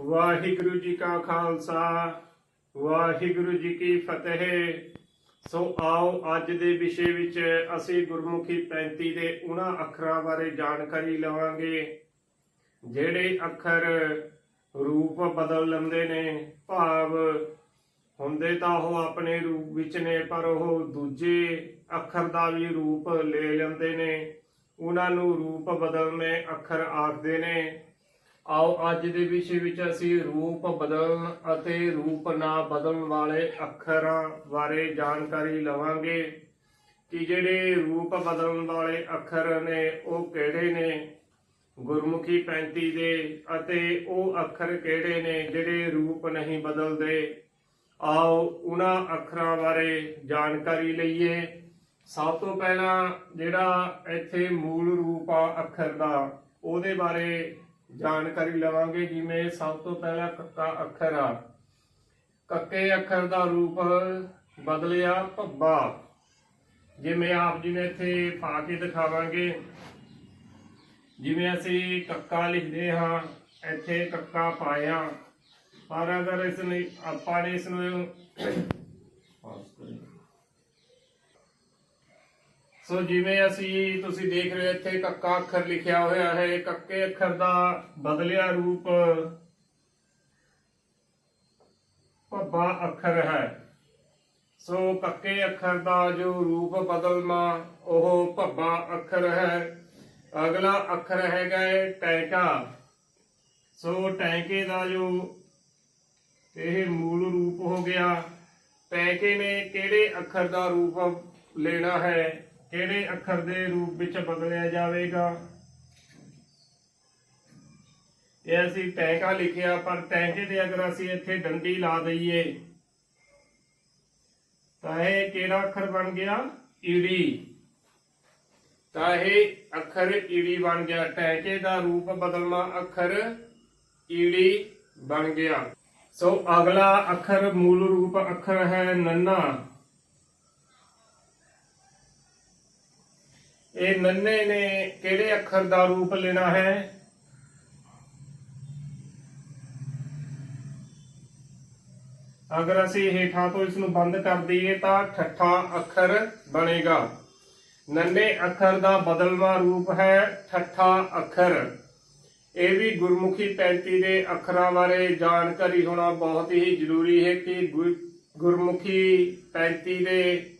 ਵਾਹਿਗੁਰੂ ਜੀ ਕਾ ਖਾਲਸਾ, ਵਾਹਿਗੁਰੂ ਜੀ ਕੀ ਫਤਿਹ। ਸੋ ਆਓ ਅੱਜ ਦੇ ਵਿਸ਼ੇ ਵਿੱਚ ਅਸੀਂ ਗੁਰਮੁਖੀ 35 ਦੇ ਉਹਨਾਂ ਅੱਖਰਾਂ ਬਾਰੇ ਜਾਣਕਾਰੀ ਲਵਾਂਗੇ, ਜਿਹੜੇ ਅੱਖਰ ਰੂਪ ਬਦਲ ਲੈਂਦੇ ਨੇ, ਭਾਵ ਹੁੰਦੇ ਤਾਂ ਉਹ ਆਪਣੇ ਰੂਪ ਵਿੱਚ ਨੇ, ਪਰ ਉਹ ਦੂਜੇ ਅੱਖਰ ਦਾ ਵੀ ਰੂਪ ਲੈ ਲੈਂਦੇ ਨੇ। ਉਹਨਾਂ ਨੂੰ ਰੂਪ ਬਦਲਨੇ ਅੱਖਰ ਆਖਦੇ ਨੇ। ਆਓ ਅੱਜ ਦੇ ਵਿਸ਼ੇ ਵਿੱਚ ਅਸੀਂ ਰੂਪ ਬਦਲਣ ਅਤੇ ਰੂਪ ਨਾ ਬਦਲਣ ਵਾਲੇ ਅੱਖਰਾਂ ਬਾਰੇ ਜਾਣਕਾਰੀ ਲਵਾਂਗੇ ਕਿ ਜਿਹੜੇ ਰੂਪ ਬਦਲਣ ਵਾਲੇ ਅੱਖਰ ਨੇ ਉਹ ਕਿਹੜੇ ਨੇ? ਗੁਰਮੁਖੀ 35 ਦੇ ਅਤੇ ਉਹ ਅੱਖਰ ਕਿਹੜੇ ਨੇ ਜਿਹੜੇ ਰੂਪ ਨਹੀਂ ਬਦਲਦੇ? ਆਓ ਉਹਨਾਂ ਅੱਖਰਾਂ ਬਾਰੇ ਜਾਣਕਾਰੀ ਲਈਏ। ਸਭ ਤੋਂ ਪਹਿਲਾਂ ਜਿਹੜਾ ਇੱਥੇ ਮੂਲ ਰੂਪ ਆ ਅੱਖਰ ਦਾ, ਉਹਦੇ ਬਾਰੇ ਜਾਣਕਾਰੀ ਲਵਾਂਗੇ ਜਿਵੇਂ ਸਭ ਤੋਂ ਪਹਿਲਾ ਕੱਕਾ ਅੱਖਰ ਆ। ਕੱਕੇ ਅੱਖਰ ਦਾ ਰੂਪ ਬਦਲਿਆ ਭੱਬਾ। ਜਿਵੇਂ ਆਪ ਜੀ ਨੇ ਇੱਥੇ ਪਾ ਕੇ ਦਿਖਾਵਾਂਗੇ। ਜਿਵੇਂ ਅਸੀਂ ਕੱਕਾ ਲਿਖਦੇ ਹਾਂ, ਇੱਥੇ ਕੱਕਾ ਪਾਇਆ। ਪਰ ਅਗਰ ਇਸ ਨੂੰ ਆਪਾਂ ਨੇ ਇਸ ਨੂੰ ਸੋ ਜਿਵੇਂ ਅਸੀਂ ਤੁਸੀਂ ਦੇਖ ਰਹੇ ਹੋ, ਇੱਥੇ ਕੱਕਾ ਅੱਖਰ ਲਿਖਿਆ ਹੋਇਆ ਹੈ। ਕੱਕੇ ਅੱਖਰ ਦਾ ਬਦਲਿਆ ਰੂਪ ਭੱਬਾ ਅੱਖਰ ਹੈ। ਸੋ ਕੱਕੇ ਅੱਖਰ ਦਾ ਜੋ ਰੂਪ ਬਦਲਣਾ ਉਹ ਭੱਬਾ ਅੱਖਰ ਹੈ। ਅਗਲਾ ਅੱਖਰ ਹੈਗਾ ਹੈ ਟੈਂਕਾ। ਸੋ ਟੈਂਕੇ ਦਾ ਜੋ ਇਹ ਮੂਲ ਰੂਪ ਹੋ ਗਿਆ, ਟੈਂਕੇ ਨੇ ਕਿਹੜੇ ਅੱਖਰ ਦਾ ਰੂਪ ਲੈਣਾ ਹੈ? ਕਿਹੜੇ ਅੱਖਰ ਦੇ ਰੂਪ ਵਿੱਚ ਬਦਲਿਆ ਜਾਵੇਗਾ? ਇਹ ਅਸੀਂ ਟੈਂਕਾ ਲਿਖਿਆ, ਪਰ ਟੈਂਕੇ ਤੇ ਅਗਰ ਅਸੀਂ ਇੱਥੇ ਡੰਡੀ ਲਾ ਦਈਏ, ਤਾਂ ਇਹ ਕਿਹੜਾ ਅੱਖਰ ਬਣ ਗਿਆ? ਈੜੀ। ਤਾਂ ਇਹ ਅੱਖਰ ਈੜੀ ਬਣ ਗਿਆ। ਟੈਂਕੇ ਦਾ ਰੂਪ ਬਦਲਣਾ ਅੱਖਰ ਈੜੀ ਬਣ ਗਿਆ। ਸੋ ਅਗਲਾ ਅੱਖਰ ਮੂਲ ਰੂਪ ਅੱਖਰ ਹੈ ਨੰਨਾ। ਇਹ ਨੰਨੇ ਨੇ ਕਿਹੜੇ ਅੱਖਰ ਦਾ ਰੂਪ ਲੈਣਾ ਹੈ? ਅਗਰ ਅਸੀਂ ਹੇਠਾਂ ਤੋਂ ਇਸ ਨੂੰ ਬੰਦ ਕਰ ਦਈਏ ਤਾਂ ਠੱਠਾ ਅੱਖਰ ਬਣੇਗਾ। ਨੰਨੇ ਅੱਖਰ ਦਾ ਬਦਲਵਾ ਰੂਪ ਹੈ ਠੱਠਾ ਅੱਖਰ। ਇਹ ਵੀ ਗੁਰਮੁਖੀ 35 ਦੇ ਅੱਖਰਾਂ ਬਾਰੇ ਜਾਣਕਾਰੀ ਹੋਣਾ ਬਹੁਤ ਹੀ ਜ਼ਰੂਰੀ ਹੈ ਕਿ ਗੁਰਮੁਖੀ 35 ਦੇ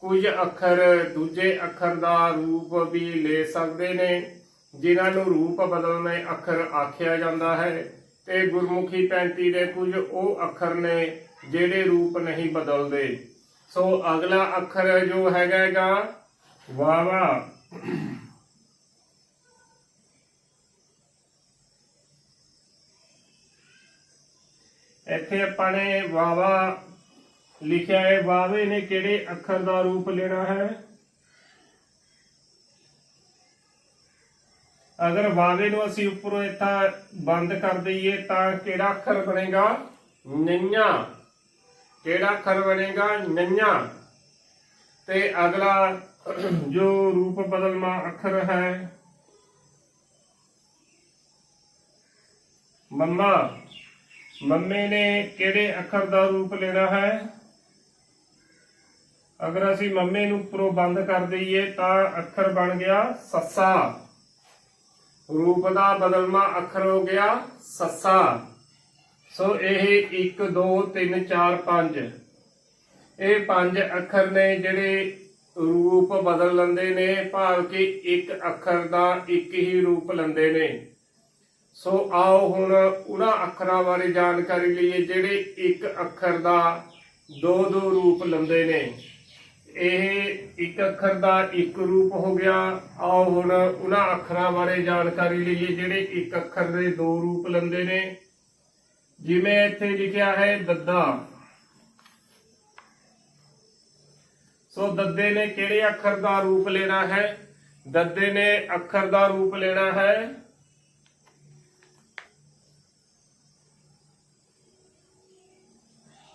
ਕੁਝ ਅੱਖਰ ਦੂਜੇ ਅੱਖਰ ਦਾ ਰੂਪ ਵੀ ਲੈ ਸਕਦੇ ਨੇ, ਜਿਨ੍ਹਾਂ ਨੂੰ ਰੂਪ ਬਦਲਨੇ ਅੱਖਰ ਆਖਿਆ ਜਾਂਦਾ ਹੈ। ਤੇ ਗੁਰਮੁਖੀ 35 ਦੇ ਕੁਝ ਉਹ ਅੱਖਰ ਨੇ ਜਿਹੜੇ ਰੂਪ ਨਹੀਂ ਬਦਲਦੇ। ਸੋ ਅਗਲਾ ਅੱਖਰ ਜੋ ਹੈਗਾਗਾ, ਵਾਵਾ। ਇੱਥੇ ਆਪਾਂ ਨੇ ਵਾਵਾ ਲਿਖਿਆ ਹੈ ਵਾਵੇ ਨੇ ਕਿਹੜੇ ਅੱਖਰ ਦਾ ਰੂਪ ਲੈਣਾ ਹੈ? ਅਗਰ ਵਾਵੇ ਨੂੰ ਅਸੀਂ ਉੱਪਰੋਂ ਇੱਥਾ ਬੰਦ ਕਰ ਦਈਏ ਤਾਂ ਕਿਹੜਾ ਅੱਖਰ ਬਣੇਗਾ? ਨੰਨਾ ਕਿਹੜਾ ਅੱਖਰ ਬਣੇਗਾ? ਨੰਨਾ ਤੇ ਅਗਲਾ ਜੋ ਰੂਪ ਬਦਲਣਾ ਅੱਖਰ ਹੈ। ਮੰਮਾ ਮੰਮੇ ਨੇ ਕਿਹੜੇ ਅੱਖਰ ਦਾ ਰੂਪ ਲੈਣਾ ਹੈ? ਅਗਰ ਅਸੀਂ ਮੰਮੇ ਨੂੰ ਉੱਪਰੋਂ ਬੰਦ ਕਰ ਦਈਏ ਤਾਂ ਅੱਖਰ ਬਣ ਗਿਆ ਸੱਸਾ। ਰੂਪ ਦਾ ਬਦਲਮਾ ਅੱਖਰ ਹੋ ਗਿਆ ਸੱਸਾ। ਸੋ ਇਹ 1 2 3 4 5 ਇਹ ਪੰਜ ਅੱਖਰ ਨੇ ਜਿਹੜੇ ਰੂਪ ਬਦਲ ਲੈਂਦੇ ਨੇ, ਭਾਵ ਕਿ ਇੱਕ ਅੱਖਰ ਦਾ ਇੱਕ ਹੀ ਰੂਪ ਲੈਂਦੇ ਨੇ। ਸੋ ਆਓ ਹੁਣ ਉਹਨਾਂ ਅੱਖਰਾਂ ਬਾਰੇ ਜਾਣਕਾਰੀ ਲਈਏ ਜਿਹੜੇ ਇੱਕ ਅੱਖਰ ਦਾ ਦੋ ਦੋ ਰੂਪ ਲੈਂਦੇ ਨੇ। ਇਹ ਇੱਕ ਅੱਖਰ ਦਾ ਇੱਕ ਰੂਪ ਹੋ ਗਿਆ। ਆਓ ਹੁਣ ਉਹਨਾਂ ਅੱਖਰਾਂ ਬਾਰੇ ਜਾਣਕਾਰੀ ਲਈਏ, ਜਿਹੜੇ ਇੱਕ ਅੱਖਰ ਦੇ ਦੋ ਰੂਪ ਲੈਂਦੇ ਨੇ। ਜਿਵੇਂ ਇੱਥੇ ਲਿਖਿਆ ਹੈ, ਦੱਦਾ। ਸੋ ਦੱਦੇ ਨੇ ਕਿਹੜੇ ਅੱਖਰ ਦਾ ਰੂਪ ਲੈਣਾ ਹੈ? ਦੱਦੇ ਨੇ ਅੱਖਰ ਦਾ ਰੂਪ ਲੈਣਾ ਹੈ।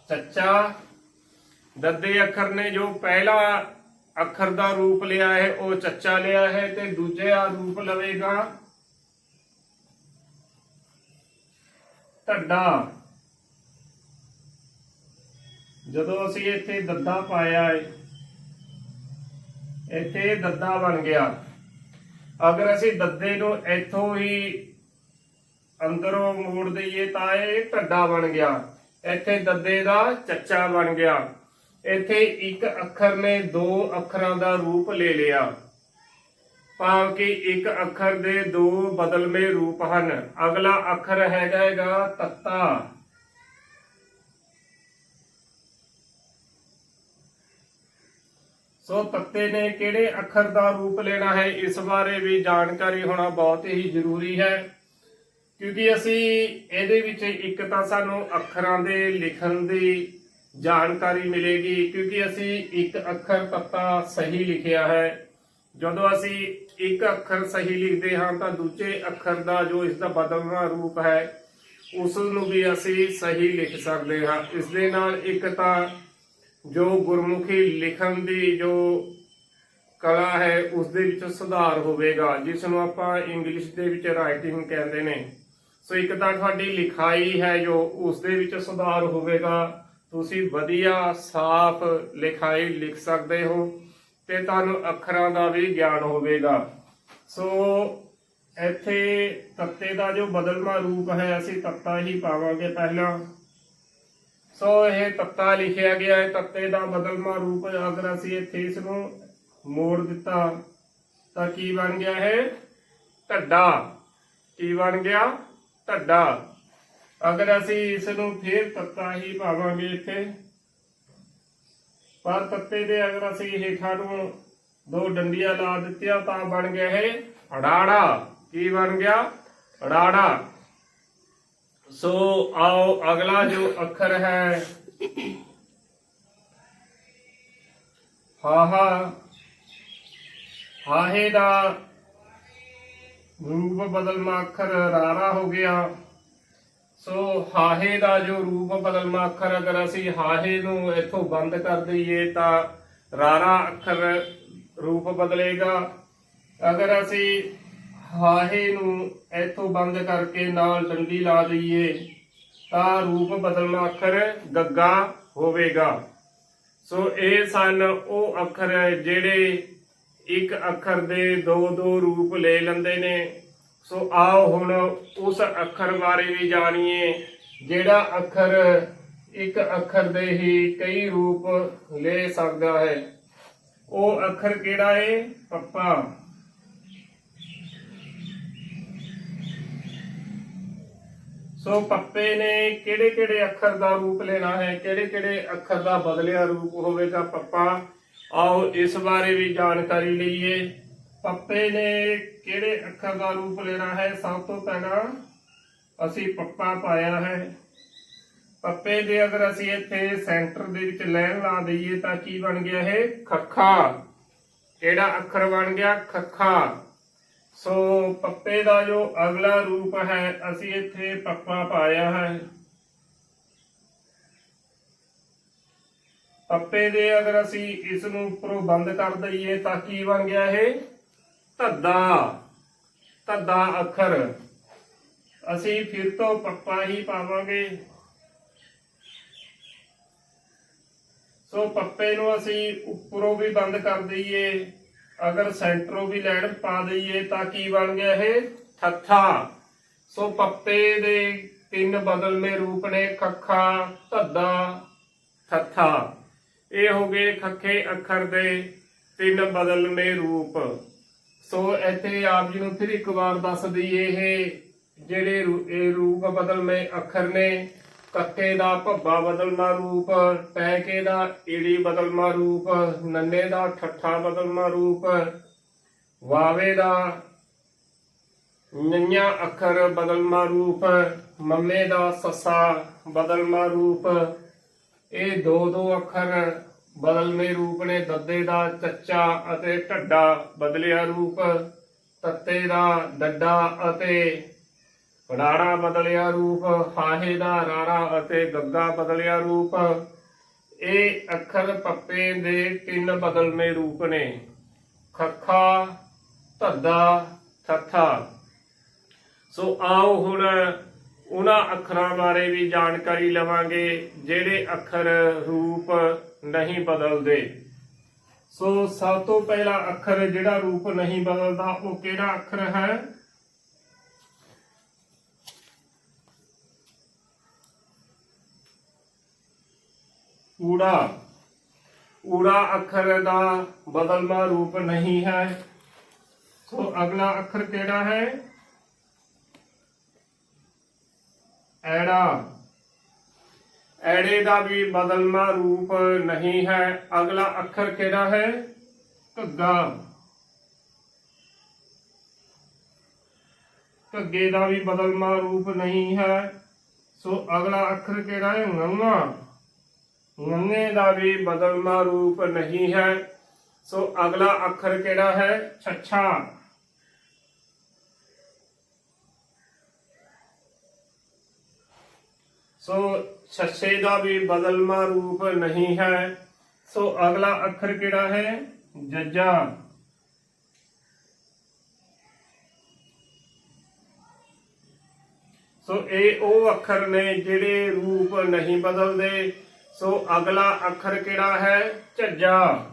ਚੱਚਾ ਦੱਦੇ ਅੱਖਰ ਨੇ ਜੋ ਪਹਿਲਾ ਅੱਖਰ ਦਾ ਰੂਪ ਲਿਆ ਹੈ, ਉਹ ਚੱਚਾ ਲਿਆ ਹੈ ਤੇ ਦੂਜਾ ਰੂਪ ਲਵੇਗਾ। ਢੱਡਾ ਜਦੋਂ ਅਸੀਂ ਇੱਥੇ ਦੱਦਾ ਪਾਇਆ ਹੈ ਇੱਥੇ ਦੱਦਾ ਬਣ ਗਿਆ। ਅਗਰ ਅਸੀਂ ਦੱਦੇ ਨੂੰ ਇੱਥੋਂ ਹੀ ਅੰਦਰੋਂ ਮੋੜ ਦਈਏ ਤਾਂ ਇਹ ਢੱਡਾ ਬਣ ਗਿਆ। ਇੱਥੇ ਦੱਦੇ ਦਾ ਚੱਚਾ ਬਣ ਗਿਆ। ਇੱਥੇ ਇੱਕ ਅੱਖਰ ਨੇ ਦੋ ਅੱਖਰਾਂ ਦਾ ਰੂਪ ਲੈ ਲਿਆ। ਭਾਵ ਕਿ ਇੱਕ ਅੱਖਰ ਦੇ ਦੋ ਬਦਲਵੇਂ ਰੂਪ ਹਨ। ਅਗਲਾ ਅੱਖਰ ਹੈਗਾ ਹੈਗਾ ਤੱਤਾ। ਸੋ ਤੱਤੇ ਨੇ ਕਿਹੜੇ ਅੱਖਰ ਦਾ ਰੂਪ ਲੈਣਾ ਹੈ, ਇਸ ਬਾਰੇ ਵੀ ਜਾਣਕਾਰੀ ਹੋਣਾ ਬਹੁਤ ਹੀ ਜ਼ਰੂਰੀ ਹੈ। ਕਿਉਂਕਿ ਅਸੀਂ ਇਹਦੇ ਵਿੱਚ ਇੱਕ ਤਾਂ ਸਾਨੂੰ ਅੱਖਰਾਂ ਦੇ ਲਿਖਣ ਦੀ ਜਾਣਕਾਰੀ ਮਿਲੇਗੀ, ਕਿਉਂਕਿ ਅਸੀਂ ਇੱਕ ਅੱਖਰ ਪੱਤਾ ਸਹੀ ਲਿਖਿਆ ਹੈ। ਜਦੋਂ ਅਸੀਂ ਇੱਕ ਅੱਖਰ ਸਹੀ ਲਿਖਦੇ ਹਾਂ, ਤਾਂ ਦੂਜੇ ਅੱਖਰ ਦਾ ਜੋ ਇਸ ਦਾ ਬਦਲਵਾਂ ਰੂਪ ਹੈ ਉਸ ਨੂੰ ਵੀ ਅਸੀਂ ਸਹੀ ਲਿਖ ਸਕਦੇ ਹਾਂ। ਇਸ ਦੇ ਨਾਲ ਇੱਕ ਤਾਂ ਜੋ ਗੁਰਮੁਖੀ ਲਿਖਣ ਦੀ ਜੋ ਕਲਾ ਹੈ, ਉਸ ਦੇ ਵਿੱਚ ਸੁਧਾਰ ਹੋਵੇਗਾ, ਜਿਸ ਨੂੰ ਆਪਾਂ ਇੰਗਲਿਸ਼ ਦੇ ਵਿੱਚ ਰਾਈਟਿੰਗ ਕਹਿੰਦੇ ਨੇ। ਸੋ ਇੱਕ ਤਾਂ ਤੁਹਾਡੀ ਲਿਖਾਈ ਹੈ ਜੋ, ਉਸ ਦੇ ਵਿੱਚ ਸੁਧਾਰ ਹੋਵੇਗਾ। ਤੁਸੀਂ ਵਧੀਆ ਸਾਫ਼ ਲਿਖਾਈ ਲਿਖ ਸਕਦੇ ਹੋ ਤੇ ਤੁਹਾਨੂੰ ਅੱਖਰਾਂ ਦਾ ਵੀ ਗਿਆਨ ਹੋਵੇਗਾ। ਸੋ ਇੱਥੇ ਤੱਤੇ ਦਾ ਜੋ ਬਦਲਵਾਂ ਰੂਪ ਹੈ, ਅਸੀਂ ਤੱਤਾ ਹੀ ਪਾਵਾਂਗੇ ਪਹਿਲਾਂ। ਸੋ ਇਹ ਤੱਤਾ ਲਿਖਿਆ ਗਿਆ ਹੈ ਤੱਤੇ ਦਾ ਬਦਲਵਾਂ ਰੂਪ ਅਗਰ ਅਸੀਂ ਇੱਥੇ ਇਸ ਨੂੰ ਮੋੜ ਦਿੱਤਾ, ਤਾਂ ਕੀ ਬਣ ਗਿਆ ਹੈ ਢੱਡਾ। ਕੀ ਬਣ ਗਿਆ? ਢੱਡਾ। ਅਗਰ ਅਸੀਂ ਇਸ ਨੂੰ ਫੇਰ ਤੱਤਾ ਹੀ ਪਾਵਾਂਗੇ ਇੱਥੇ, ਪਰ ਤੱਤੇ ਦੇ ਅਗਰ ਅਸੀਂ ਹੇਠਾਂ ਨੂੰ ਦੋ ਡੰਡੀਆਂ ਲਾ ਦਿੱਤੀਆਂ ਤਾਂ ਬਣ ਗਿਆ ਹੈ ਅੜਾੜਾ। ਕੀ ਬਣ ਗਿਆ? ਅੜਾੜਾ। ਸੋ ਆਓ ਅਗਲਾ ਜੋ ਅੱਖਰ ਹੈ, ਹਾਹਾ, ਹਾਹੇ ਦਾ ਰੂਪ ਬਦਲਮਾ ਅੱਖਰ ਰਾਰਾ ਹੋ ਗਿਆ। ਸੋ ਹਾਹੇ ਦਾ ਜੋ ਰੂਪ ਬਦਲਮਾ ਅੱਖਰ ਅਗਰ ਅਸੀਂ ਹਾਹੇ ਨੂੰ ਇੱਥੋਂ ਬੰਦ ਕਰ ਦਈਏ ਤਾਂ ਰਾਰਾ ਅੱਖਰ ਰੂਪ ਬਦਲੇਗਾ। ਅਗਰ ਅਸੀਂ ਹਾਹੇ ਨੂੰ ਇੱਥੋਂ ਬੰਦ ਕਰਕੇ ਨਾਲ ਡੰਡੀ ਲਾ ਦਈਏ ਤਾਂ ਰੂਪ ਬਦਲਣਾ ਅੱਖਰ ਗੱਗਾ ਹੋਵੇਗਾ। ਸੋ ਇਹ ਸਨ ਉਹ ਅੱਖਰ ਜਿਹੜੇ ਇੱਕ ਅੱਖਰ ਦੇ ਦੋ ਦੋ ਰੂਪ ਲੈ ਲੈਂਦੇ ਨੇ। ਸੋ ਆਓ ਹੁਣ ਉਸ ਅੱਖਰ ਬਾਰੇ ਵੀ ਜਾਣੀਏ, ਜਿਹੜਾ ਅੱਖਰ ਇੱਕ ਅੱਖਰ ਦੇ ਹੀ ਕਈ ਰੂਪ ਲੈ ਸਕਦਾ ਹੈ। ਉਹ ਅੱਖਰ ਕਿਹੜਾ ਹੈ ਪੱਪਾ। ਸੋ ਪੱਪੇ ਨੇ ਕਿਹੜੇ ਕਿਹੜੇ ਅੱਖਰ ਦਾ ਰੂਪ ਲੈਣਾ ਹੈ? ਕਿਹੜੇ ਕਿਹੜੇ ਅੱਖਰ ਦਾ ਬਦਲਿਆ ਰੂਪ ਹੋਵੇਗਾ ਪੱਪਾ? ਆਓ ਇਸ ਬਾਰੇ ਵੀ ਜਾਣਕਾਰੀ ਲਈਏ। ਪੱਪੇ ਨੇ ਕਿਹੜੇ ਅੱਖਰ ਦਾ ਰੂਪ ਲੈਣਾ ਹੈ? ਸਭ ਤੋਂ ਪਹਿਲਾਂ ਅਸੀਂ ਪੱਪਾ ਪਾਇਆ ਹੈ। ਪੱਪੇ ਦੇ ਅਗਰ ਅਸੀਂ ਇੱਥੇ ਸੈਂਟਰ ਦੇ ਵਿੱਚ ਲਾਈਨ ਲਾ ਦਈਏ ਤਾਂ ਕੀ ਬਣ ਗਿਆ ਇਹ? ਖੱਖਾ। ਕਿਹੜਾ ਅੱਖਰ ਬਣ ਗਿਆ? ਖੱਖਾ। ਸੋ ਪੱਪੇ ਦਾ ਜੋ ਅਗਲਾ ਰੂਪ ਹੈ, ਅਸੀਂ ਇੱਥੇ ਪੱਪਾ ਪਾਇਆ ਹੈ। ਪੱਪੇ ਦੇ ਅਗਰ ਅਸੀਂ ਇਸ ਨੂੰ ਉੱਪਰੋਂ ਬੰਦ ਕਰ ਦਈਏ ਤਾਂ ਕੀ ਬਣ ਗਿਆ ਇਹ? ਧੱਦਾ ਧੱਦਾ ਅੱਖਰ। ਅਸੀਂ ਫਿਰ ਤੋਂ ਪੱਪਾ ਹੀ ਪਾਵਾਂਗੇ। ਸੋ ਪੱਪੇ ਨੂੰ ਅਸੀਂ ਉੱਪਰੋਂ ਵੀ ਬੰਦ ਕਰ ਦਈਏ, ਅਗਰ ਸੈਂਟਰੋਂ ਵੀ ਲੈਣ ਪਾ ਦਈਏ ਤਾਂ ਕੀ ਬਣ ਗਿਆ ਇਹ? ਠੱਠਾ। ਸੋ ਪੱਪੇ ਦੇ ਤਿੰਨ ਬਦਲਵੇਂ ਰੂਪ ਨੇ, ਖੱਖਾ, ਧੱਦਾ, ਠੱਠਾ। ਇਹ ਹੋ ਗਏ ਖੱਖੇ ਅੱਖਰ ਦੇ ਤਿੰਨ ਬਦਲਵੇਂ ਰੂਪ। ਸੋ ਇੱਥੇ ਆਪ ਜੀ ਨੂੰ ਫਿਰ ਇੱਕ ਵਾਰ ਦੱਸ ਦਈਏ, ਇਹ ਜਿਹੜੇ ਇਹ ਰੂਪ ਬਦਲਵੇਂ ਅੱਖਰ ਨੇ ਕੱਕੇ ਦਾ ਭੱਬਾ ਬਦਲਮਾ ਰੂਪ ਟੈਕੇ ਦਾ ਈੜੀ ਬਦਲਮਾ ਰੂਪ, ਨੰਨੇ ਦਾ ਠੱਠਾ ਬਦਲਮਾ ਰੂਪ, ਵਾਵੇ ਦਾ ਨੰਨਿਆ ਅੱਖਰ ਬਦਲਮਾ ਰੂਪ, ਮੰਮੇ ਦਾ ਸੱਸਾ ਬਦਲਮਾ ਰੂਪ, ਇਹ ਦੋ ਦੋ ਅੱਖਰ ਬਦਲਵੇਂ ਰੂਪ ਨੇ ਦੱਦੇ ਦਾ ਚੱਚਾ ਅਤੇ ਢੱਡਾ, ਬਦਲਿਆ ਰੂਪ, ਤੱਤੇ ਦਾ ਡੱਡਾ ਅਤੇ ਰਾੜਾ ਬਦਲਿਆ ਰੂਪ, ਹਾਹੇ ਦਾ ਰਾੜਾ ਅਤੇ ਗੱਗਾ ਬਦਲਿਆ ਰੂਪ। ਇਹ ਅੱਖਰ ਪੱਪੇ ਦੇ ਤਿੰਨ ਬਦਲਵੇਂ ਰੂਪ ਨੇ। ਖੱਖਾ, ਧੱਦਾ, ਠੱਠਾ। ਸੋ ਆਓ ਹੁਣ ਉਹਨਾਂ ਅੱਖਰਾਂ ਬਾਰੇ ਵੀ ਜਾਣਕਾਰੀ ਲਵਾਂਗੇ, ਜਿਹੜੇ ਅੱਖਰ ਰੂਪ ਨਹੀਂ ਬਦਲਦੇ। ਸੋ ਸਭ ਤੋਂ ਪਹਿਲਾ ਅੱਖਰ ਜਿਹੜਾ ਰੂਪ ਨਹੀਂ ਬਦਲਦਾ, ਉਹ ਕਿਹੜਾ ਅੱਖਰ ਹੈ? ਊੜਾ। ਊੜਾ ਅੱਖਰ ਦਾ ਬਦਲਮਾ ਰੂਪ ਨਹੀਂ ਹੈ। ਸੋ ਅਗਲਾ ਅੱਖਰ ਕਿਹੜਾ ਹੈ? ਐੜਾ। ਐੜੇ ਦਾ ਵੀ ਬਦਲਮਾ ਰੂਪ ਨਹੀਂ ਹੈ। ਅਗਲਾ ਅੱਖਰ ਕਿਹੜਾ ਹੈ? ਘੱਗਾ। ਘੱਗੇ ਦਾ ਵੀ ਬਦਲਮਾ ਰੂਪ ਨਹੀਂ ਹੈ। ਸੋ ਅਗਲਾ ਅੱਖਰ ਕਿਹੜਾ ਹੈ? ngੰਗਾ ngੰਗੇ ਦਾ ਵੀ ਬਦਲਮਾ ਰੂਪ ਨਹੀਂ ਹੈ। ਸੋ ਅਗਲਾ ਅੱਖਰ ਕਿਹੜਾ ਹੈ? ਛੱਛਾ। ਸੋ ਛੱਛੇ ਦਾ ਵੀ ਬਦਲਮਾ ਰੂਪ ਨਹੀਂ ਹੈ, ਸੋ ਅਗਲਾ ਅੱਖਰ ਕਿਹੜਾ ਹੈ? ਜੱਜਾ। ਸੋ ਇਹ ਉਹ ਅੱਖਰ ਨੇ ਜਿਹੜੇ ਰੂਪ ਨਹੀਂ ਬਦਲਦੇ, ਸੋ ਅਗਲਾ ਅੱਖਰ ਕਿਹੜਾ ਹੈ? ਝੱਜਾ।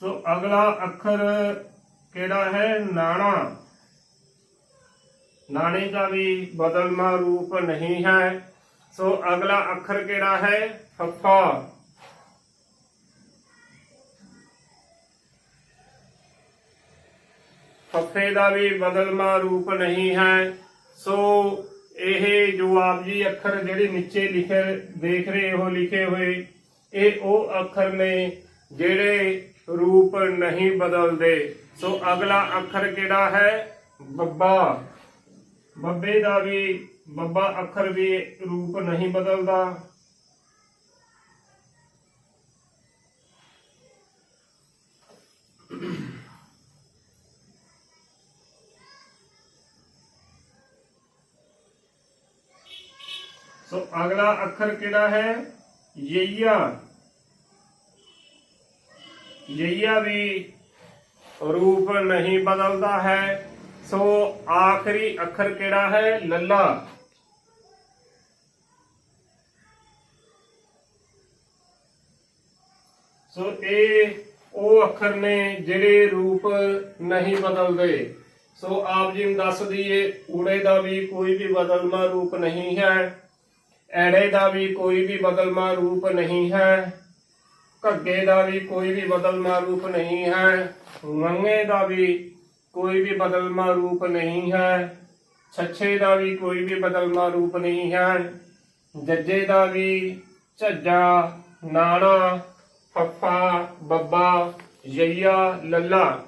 ਸੋ ਅਗਲਾ ਅੱਖਰ ਕਿਹੜਾ ਹੈ? ਨਾਣਾ। ਨਾਣੇ ਦਾ ਵੀ ਬਦਲਮਾ ਰੂਪ ਨਹੀਂ ਹੈ। ਸੋ ਅਗਲਾ ਅੱਖਰ ਕਿਹੜਾ ਹੈ? ਫੱਫਾ। ਫੱਫੇ ਦਾ ਵੀ ਬਦਲਮਾ ਰੂਪ ਨਹੀਂ ਹੈ। ਸੋ ਇਹ ਜੋ ਆਪ ਜੀ ਅੱਖਰ ਜਿਹੜੇ ਨੀਚੇ ਲਿਖੇ, ਦੇਖ ਰਹੇ ਹੋ, ਲਿਖੇ ਹੋਏ, ਇਹ ਉਹ ਅੱਖਰ ਨੇ ਜਿਹੜੇ ਰੂਪ ਨਹੀਂ ਬਦਲਦੇ। ਸੋ ਅਗਲਾ ਅੱਖਰ ਕਿਹੜਾ ਹੈ? ਬੱਬਾ। ਬੱਬੇ ਦਾ ਵੀ, ਬੱਬਾ ਅੱਖਰ ਵੀ ਰੂਪ ਨਹੀਂ ਬਦਲਦਾ। ਸੋ ਅਗਲਾ ਅੱਖਰ ਕਿਹੜਾ ਹੈ? ਯਈਆ। ਯਈਆ ਵੀ ਰੂਪ ਨਹੀਂ ਬਦਲਦਾ ਹੈ, ਸੋ ਆਖਰੀ ਅੱਖਰ ਕਿਹੜਾ ਹੈ? ਲੱਲਾ। ਸੋ ਇਹ ਉਹ ਅੱਖਰ ਨੇ ਜਿਹੜੇ ਰੂਪ ਨਹੀਂ ਬਦਲਦੇ। ਸੋ ਆਪ ਜੀ ਨੂੰ ਦੱਸ ਦਈਏ, ਊੜੇ ਦਾ ਵੀ ਕੋਈ ਵੀ ਬਦਲਮਾ ਰੂਪ ਨਹੀਂ ਹੈ, ਐੜੇ ਦਾ ਵੀ ਕੋਈ ਵੀ ਬਦਲਮਾ ਰੂਪ ਨਹੀਂ ਹੈ। ਘੱਗੇ ਦਾ ਵੀ ਕੋਈ ਵੀ ਬਦਲਮਾ ਰੂਪ ਨਹੀਂ ਹੈ, ਮੰਗੇ ਦਾ ਵੀ ਕੋਈ ਵੀ ਬਦਲਮਾ ਰੂਪ ਨਹੀਂ ਹੈ, ਛੱਛੇ ਦਾ ਵੀ ਕੋਈ ਵੀ ਬਦਲਮਾ ਰੂਪ ਨਹੀਂ ਹੈ, ਜੱਜੇ ਦਾ ਵੀ ਝੱਜਾ ਨਾਣਾ ਫੱਫਾ, ਬੱਬਾ, ਯਈਆ, ਲੱਲਾ,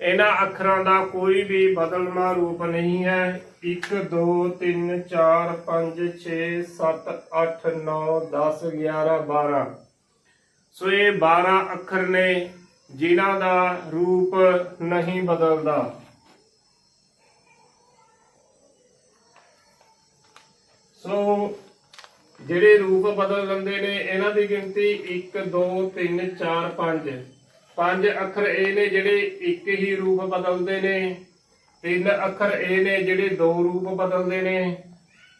ਇਹਨਾਂ ਅੱਖਰਾਂ ਦਾ ਕੋਈ ਵੀ ਬਦਲਮਾ ਰੂਪ ਨਹੀਂ ਹੈ। 1 2 3 4 5 6 7 8 9 10 11 12 ਸੋ ਇਹ 12 ਅੱਖਰ ਨੇ ਜਿਨ੍ਹਾਂ ਦਾ ਰੂਪ ਨਹੀਂ ਬਦਲਦਾ। ਸੋ ਜਿਹੜੇ ਰੂਪ ਬਦਲ ਲੈਂਦੇ ਨੇ, ਇਹਨਾਂ ਦੀ ਗਿਣਤੀ 1 2 3 4 5 ਪੰਜ ਅੱਖਰ ਇਹ ਨੇ ਜਿਹੜੇ ਇੱਕ ਹੀ ਰੂਪ ਬਦਲਦੇ ਨੇ। ਤਿੰਨ ਅੱਖਰ ਇਹ ਨੇ ਜਿਹੜੇ ਦੋ ਰੂਪ ਬਦਲਦੇ ਨੇ।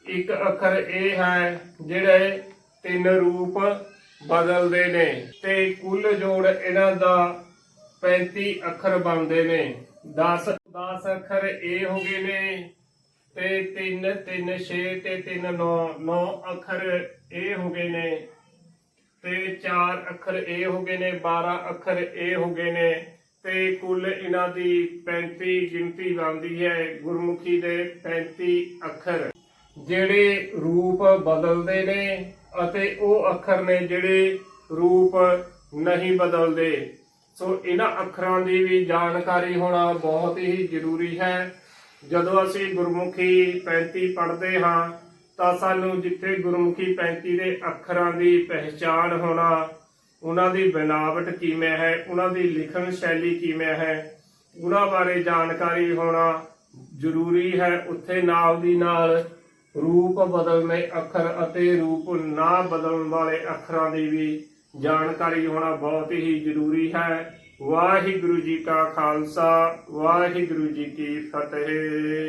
ਇੱਕ ਅੱਖਰ ਇਹ ਹੈ ਜਿਹੜੇ ਤਿੰਨ ਰੂਪ ਬਦਲਦੇ ਨੇ ਤੇ ਕੁੱਲ ਜੋੜ ਇਹਨਾਂ ਦਾ 35 ਅੱਖਰ ਬਣਦੇ ਨੇ। 10 10 ਅੱਖਰ ਏ ਹੋ ਗਏ ਨੇ ਤੇ 3 3 6 ਤੇ 3 9 9 ਅੱਖਰ ਏ ਹੋ ਗਏ ਨੇ ਤੇ 4 ਅੱਖਰ ਏ ਹੋ ਗਏ ਨੇ 12 ਅੱਖਰ ਏ ਹੋ ਗਏ ਨੇ ਤੇ ਕੁੱਲ ਇਹਨਾਂ ਦੀ 35 ਗਿਣਤੀ ਬਣਦੀ ਹੈ ਗੁਰਮੁਖੀ ਦੇ 35 ਅੱਖਰ। ਜਿਹੜੇ ਰੂਪ ਬਦਲਦੇ ਨੇ ਅਤੇ ਉਹ ਅੱਖਰ ਨੇ ਜਿਹੜੇ ਰੂਪ ਨਹੀਂ ਬਦਲਦੇ। ਸੋ ਇਹਨਾਂ ਅੱਖਰਾਂ ਦੀ ਵੀ ਜਾਣਕਾਰੀ ਹੋਣਾ ਬਹੁਤ ਹੀ ਜ਼ਰੂਰੀ ਹੈ। ਜਦੋਂ ਅਸੀਂ ਗੁਰਮੁਖੀ 35 ਪੜ੍ਹਦੇ ਹਾਂ, ਤਾਂ ਸਾਨੂੰ ਜਿੱਥੇ ਗੁਰਮੁਖੀ 35 ਦੇ ਅੱਖਰਾਂ ਦੀ ਪਹਿਚਾਣ ਹੋਣਾ, ਉਹਨਾਂ ਦੀ ਬਨਾਵਟ ਕਿਵੇਂ ਹੈ, ਉਹਨਾਂ ਦੀ ਲਿਖਣ ਸ਼ੈਲੀ ਕਿਵੇਂ ਹੈ, ਉਹਨਾਂ ਬਾਰੇ ਜਾਣਕਾਰੀ ਹੋਣਾ ਜ਼ਰੂਰੀ ਹੈ। ਉੱਥੇ ਨਾਲ ਦੀ ਨਾਲ ਰੂਪ ਬਦਲਨੇ ਅੱਖਰ ਅਤੇ ਰੂਪ ਨਾ ਬਦਲਣ ਵਾਲੇ ਅੱਖਰਾਂ ਦੀ ਵੀ ਜਾਣਕਾਰੀ ਹੋਣਾ ਬਹੁਤ ਹੀ ਜ਼ਰੂਰੀ ਹੈ। ਵਾਹਿਗੁਰੂ ਜੀ ਕਾ ਖਾਲਸਾ, ਵਾਹਿਗੁਰੂ ਜੀ ਕੀ ਫਤਿਹ।